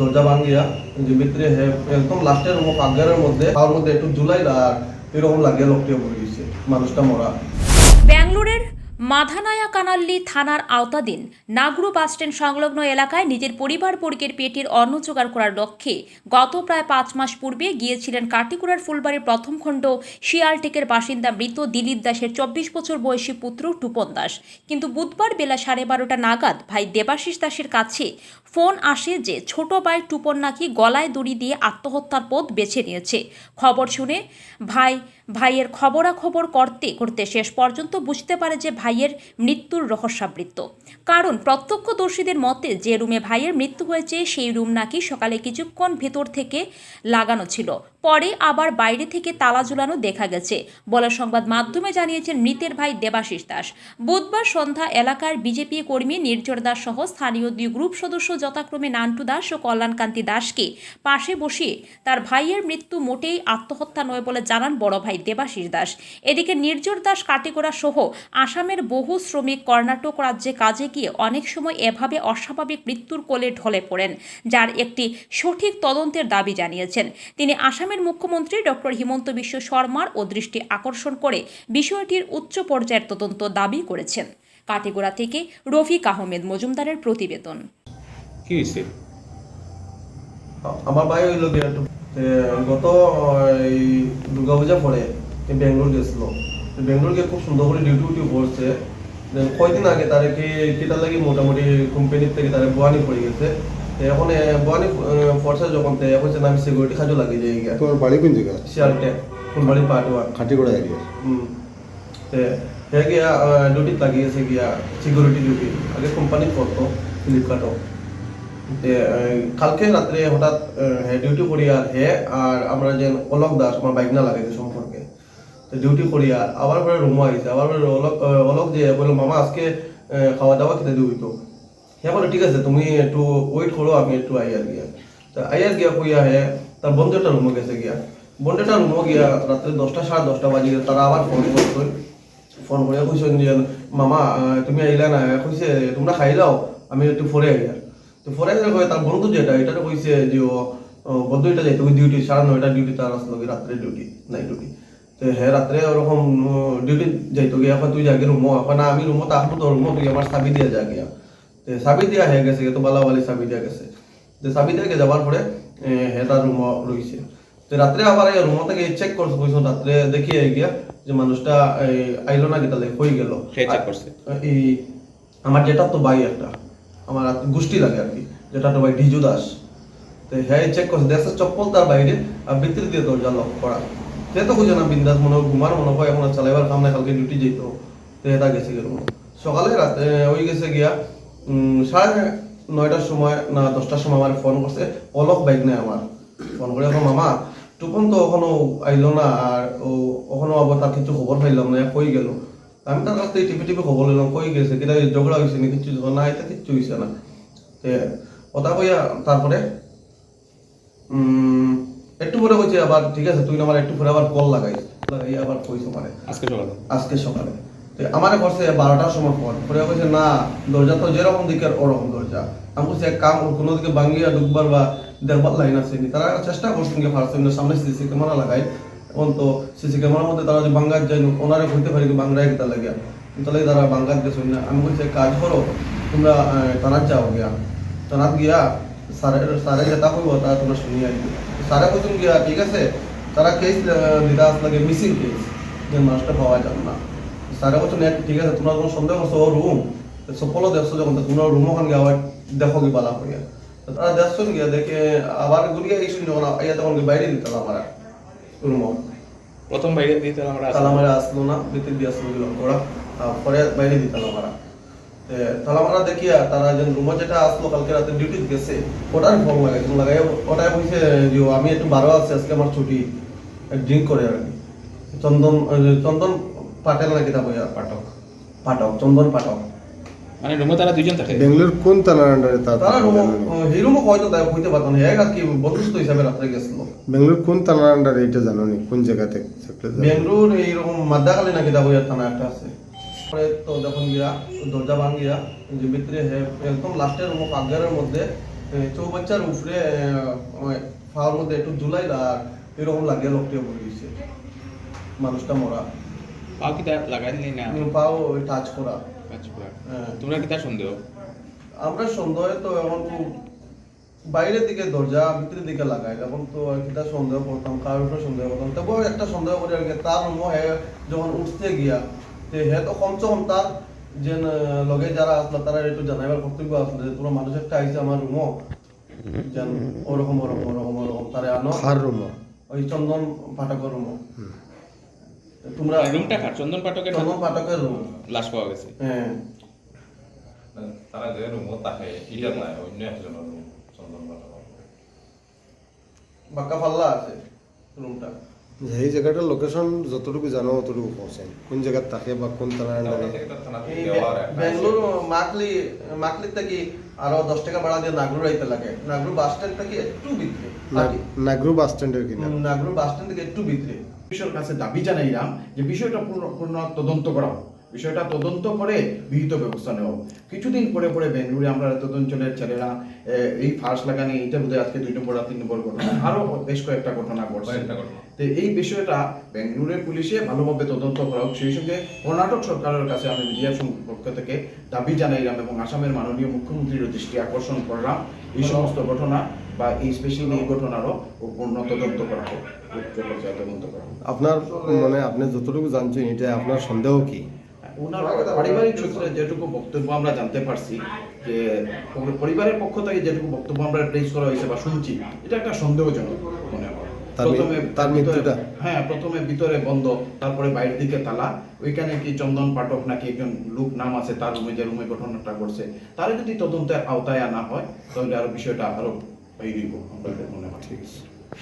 দরজা ভাঙ্গিয়া যে ভিতরে একদম লাস্টের রুম আগারের মধ্যে, তার মধ্যে একটু জুলাই আর এরকম লাগিয়ে লোকটিও পড়ে গেছে, মানুষটা মরা। ব্যাঙ্গালোরের মাধানায়া কানাল্লি থানার আওতাধীন নাগরু বাসস্ট্যান্ড সংলগ্ন এলাকায় নিজের পরিবার বর্গের পেটের অন্ন জোগাড় করার লক্ষ্যে গত প্রায় পাঁচ মাস পূর্বে গিয়েছিলেন কাটিকুড়ার ফুলবাড়ির প্রথম খণ্ড শিয়ালটেকের বাসিন্দা মৃত দিলীপ দাসের চব্বিশ বছর বয়সী পুত্র টুপন দাস। কিন্তু বুধবার বেলা সাড়ে বারোটা নাগাদ ভাই দেবাশিস দাসের কাছে ফোন আসে যে ছোট ভাই টুপন নাকি গলায় দড়ি দিয়ে আত্মহত্যার পথ বেছে নিয়েছে। খবর শুনে ভাই, ভাইয়ের খবরাখবর করতে করতে শেষ পর্যন্ত বুঝতে পারে যে ভাইয়ের মৃত্যুর রহস্যাবৃত্ত। কারণ, প্রত্যক্ষদর্শীদের মতে, যে রুমে ভাইয়ের মৃত্যু হয়েছে, সেই রুম নাকি সকালে কিছুক্ষণ ভেতর থেকে লাগানো ছিল। পরে আবার বাইরে থেকে তালা ঝুলানো দেখা গেছে। বলে সংবাদ মাধ্যমে জানিয়েছেন মৃতের ভাই দেবাশিস দাস। বুধবার সন্ধ্যা এলাকার বিজেপি কর্মী নির্জর দাস সহ স্থানীয় দুই গ্রুপ সদস্য যথাক্রমে নান্টু দাস ও কল্যাণকান্তি দাসকে পাশে বসিয়ে তার ভাইয়ের মৃত্যু মোটেই আত্মহত্যা নয় বলে জানান বড় ভাই দেবাশিস দাস। এদিকে নির্জর দাস কাটিগড়া সহ আসামের বহু শ্রমিক কর্ণাটক রাজ্যে কাজে গিয়ে অনেক সময় এভাবে অস্বাভাবিক মৃত্যুর কোলে ঢলে পড়েন, যার একটি সঠিক তদন্তের দাবি জানিয়েছেন। তিনি আসামের মুখ্যমন্ত্রী ডক্টর হিমন্ত বিশ্ব শর্মার ও দৃষ্টি আকর্ষণ করে বিষয়টির উচ্চ পর্যায়ের তদন্ত দাবি করেছেন। কাটিগড়া থেকে রফিক আহমেদ মজুমদারের প্রতিবেদন। কি আমার ভাই হইল গত এই দুর্গা পূজা পরে বেঙ্গলোর গেছিল। বেঙ্গলোর গিয়ে খুব সুন্দর করে ডিউটি উটি করছে। কয়দিন আগে তারে কি কিটার লাগি মোটামুটি কোম্পানির থেকে তারে বোয়ানি পড়ে গেছে। এখন এ, বোয়ানি ফোর্সে যখন তে না আমি সিকিউরিটি কাজও লাগিয়ে যাই গিয়া। তোমার বাড়ি কোন জায়গা? শিয়ালটে ফুলবাড়ি খাটিগড়া এরিয়া হুম। তে হে গিয়া ডিউটি লাগিয়েছে গিয়া সিকিউরিটি ডিউটি আগে কোম্পানি করতো ফ্লিপকার্টও। তে কালকে রাত্রে হঠাৎ হে ডিউটি করিয়া হে আর আমরা যে অলক দাস আমার বাইক না লাগাইছে সম্পর্কে। তো ডিউটি করিয়া আবার পরে রুমও আইছে। আবার পরে অলক অলক যে বলল মামা আজকে খাওয়া দাওয়া খেতে দিবি তো? হে বলে ঠিক আছে, তুমি একটু ওয়েট করো, আমি একটু আইয়ার গিয়া তো আইয়ার গিয়া কইয়া হে, তার বন্ধুটা রুমে গেছে গিয়া। বন্ধুটা রুমে গিয়া রাত্রে দশটা, সাড়ে দশটা বাজে তারা আবার ফোন করতো ফোন করে কইছেন যে, মামা তুমি আইলা না? কইছে, তোমরা খাইলাও, আমি একটু পরে আইয়ার তো পরে আইলে কয়, তার বন্ধু যেটা এটা কইছে যে, ও বন্ধু এটা যাইতে ডিউটি সাড়ে নয়টা ডিউটি তার আসলো রাত্রে ডিউটি নাইট ডিউটি তো হ্যাঁ রাত্রে ওরকম ডিউটি যাইতো গিয়া তুই যাকে রুমো এখন না, আমি রুমো তো রুমো তুই আমার চাবি দিয়া যা গিয়া। তো চাবি দিয়া হয়ে গেছে তো বালা বালি চাবি দিয়া গেছে। তো চাবি দিয়ে যাবার পরে এ, হে তার রুমো রইছে তো রাত্রে আবার এই রুমো থেকে চেক করছে কইছো রাত্রে দেখি আই গিয়া যে মানুষটা আইলো না গেতালে হয়ে গেল। কে check করছে? এই আমার যেটা তো ভাই একটা আমার গোষ্ঠী লাগে আর কি। যেটা তো ভাই ডিজু দাস। তো হ্যাঁ চেক করছে দেখছে চপ্পল তার বাইরে আর ভিতরে দিয়ে দরজা লক করা সে তো বুঝে না বিন্দাস মনে হয় ঘুমার মনে হয় এখন চালাইবার কাম নাই কালকে ডিউটি যেত তো এটা গেছে গেল সকালে রাতে ওই গেছে গিয়া সাড়ে নয়টার সময় না দশটার সময় আমার ফোন করছে। অলক বাইক নেই আমার। ফোন করে এখন মামা টুকন তো এখনও আইলো না আর ও ওখানে আবার তার কিছু খবর পাইলাম না কই গেল। আমি তার কাছ থেকে টিপি টিপি খবর নিলাম কই গেছে কিনা ঝগড়া হয়েছে নি কিছু না এটা কিচ্ছু হয়েছে না। তে কথা কইয়া তারপরে উম, একটু পরে কইছে আবার ঠিক আছে তুই আমার একটু পরে আবার কল লাগাই লাগাই আবার কইছো মানে আজকে সকালে। আজকে সকালে। আমার করছে বারোটার সময় ফোন। পরে কইছে, না, দরজা তো যেরকম দিকের, ওরকম দরজা। আমি বলছি এক কাম কোনো দিকে ভাঙ্গিয়া ঢুকবার বা দেখবার লাইন আছে নি। তারা চেষ্টা করছেন কি ফার্স্ট সামনে সিসি ক্যামেরা লাগাই এখন তো সিসি ক্যামেরার মধ্যে তারা যে বাঙ্গার যায়, ওনারে কইতে পারি বাংলায় কিতা লাগিয়া। তাহলে তারা বাঙ্গার গেছে না। আমি বলছি এক কাজ করো, তোমরা তানাত যাও গিয়া। তানাত গিয়া স্যারের স্যারে যেটা কইব, তারা তোমরা শুনিয়ে আইবে। স্যারে কইছেন গিয়া, ঠিক আছে, তারা কেস দিদা আসলে মিসিং কেস যে মানুষটা পাওয়া যাবে না। স্যারে বলছেন ঠিক আছে তোমরা কোনো সন্দেহ করছ ও রুম সকলও দেখছ যখন তোমরা রুম ওখান গিয়ে আবার দেখো কি বালা তো তারা দেখছ গিয়া দেখে আবার গুলিয়া এই শুনে যখন আইয়া তখন বাইরে দিতে আমার রুম প্রথম বাইরে দিতে আমরা আসলাম। তালামারা আসলো না ভিতর দিয়ে আসলো গেল ওরা পরে বাইরে দিতে তালামারা তালামারা দেখিয়া তারা যে রুমে যেটা আসলো কালকে রাতে ডিউটি গেছে ওটার ফোন লাগাই লাগাই ওটাই বলছে যে আমি একটু বারো আছে আজকে আমার ছুটি ড্রিঙ্ক করে আর কি চন্দন চন্দন পাটেল নাকি তা বইয়া পাঠক পাঠক চন্দন পাঠক। মানে রুমে তারা দুইজন থাকে? বেঙ্গলোর কোন থানার আন্ডারে তা তারা রুম এই রুমও হয়তো তাই হইতে পারতো না? এক আর কি বন্ধুত্ব হিসাবে রাত্রে গেছিল। বেঙ্গলোর কোন থানার আন্ডারে এটা জানো নি? কোন জায়গা থেকে? বেঙ্গলোর এইরকম মাদ্দাকালি নাকি তা বইয়া থানা একটা আছে। পরে তো যখন গিয়া দরজা ভাঙিয়া যে ভিতরে হে একদম লাস্টের রুম আগারের মধ্যে চৌবাচ্চার উপরে ফাওয়ার মধ্যে একটু জুলাই আর এরকম লাগে লোকটিও বলে দিচ্ছে মানুষটা মরা। পাও কি তার লাগাই দিলি না? পাও টাচ করা। আচ্ছা পুরা। হ্যাঁ। তোমরা কি তার সন্দেহ? আমরা সন্দেহে তো এখন তো বাইরের দিকে দরজা ভিতরের দিকে লাগাই। এখন তো একটা সন্দেহ করতাম কারোর উপরে সন্দেহ করতাম। তবুও একটা সন্দেহ করি আর কি তার হে যখন উঠতে গিয়া তে হে তো কমসে কম তার যে লগে যারা আসলো তারা একটু জানাইবার কর্তব্য আসলো যে তোমরা মানুষ একটা আইসে আমার রুমও। যেন ওরকম ওরকম ওরকম ওরকম তারে আনো। খার রুম ওই চন্দন পাঠকের রুমও। তোমরা রুমটা কার? চন্দন পাঠকের চন্দন পাঠকের রুম। লাশ পাওয়া গেছে। হ্যাঁ। তারা যে রুমত তাকে ইটার নাই অন্য একজনের রুম চন্দন পাঠক বাক্কা ফাল্লা আছে রুমটা। এই জায়গাটার লোকেশন যতটুকু জানো অতটুকু পৌঁছায় কোন জায়গায় থাকে বা কোন থানার আন্ডারে বেঙ্গলুরু মাকলি মাকলি থেকে আরও দশ টাকা ভাড়া দিয়ে নাগরু রাইতে লাগে। নাগরু বাস স্ট্যান্ড থেকে একটু ভিতরে নাগরু বাস স্ট্যান্ডের কিনা নাগরু বাস স্ট্যান্ড থেকে একটু ভিতরে পুলিশের কাছে দাবি জানাইলাম যে বিষয়টা পূর্ণ পূর্ণ তদন্ত করা হোক। বিষয়টা তদন্ত করে বিহিত ব্যবস্থা নেওয়া হোক। কিছুদিন পরে পরে বেঙ্গলুরে আমরা তদঞ্চলের ছেলেরা এই ফার্স্ট লাগানি এটা বোধহয় আজকে দুই নম্বর আর তিন নম্বর ঘটনা। আরও বেশ কয়েকটা ঘটনা ঘটছে। তো এই বিষয়টা বেঙ্গলুরের পুলিশে ভালোভাবে তদন্ত করা হোক। সেই সঙ্গে কর্ণাটক সরকারের কাছে আমি মিডিয়ার পক্ষ থেকে দাবি জানাইলাম এবং আসামের মাননীয় মুখ্যমন্ত্রীর দৃষ্টি আকর্ষণ করলাম। এই সমস্ত ঘটনা বা এই স্পেশালি এই ঘটনারও পূর্ণ তদন্ত করা হোক। তদন্ত করা হোক। আপনার মানে আপনি যতটুকু জানছেন এটা আপনার সন্দেহ কি? ওনার পারিবারিক সূত্রে যেটুকু বক্তব্য আমরা জানতে পারছি যে পরিবারের পক্ষ থেকে যেটুকু বক্তব্য আমরা প্লেস করা হয়েছে বা শুনছি এটা একটা সন্দেহজনক। প্রথমে তার ভিতরে- মৃত্যুটা? হ্যাঁ প্রথমে ভিতরে বন্ধ তারপরে বাইরের দিকে তালা। ওইখানে কি চন্দন পাঠক নাকি একজন লোক নাম আছে তার রুমে যে রুমে ঘটনাটা করছে তার যদি তদন্তের আওতায় আনা হয় তাহলে আরও বিষয়টা আরও হয়ে আমরা মনে হয় ঠিক আছে।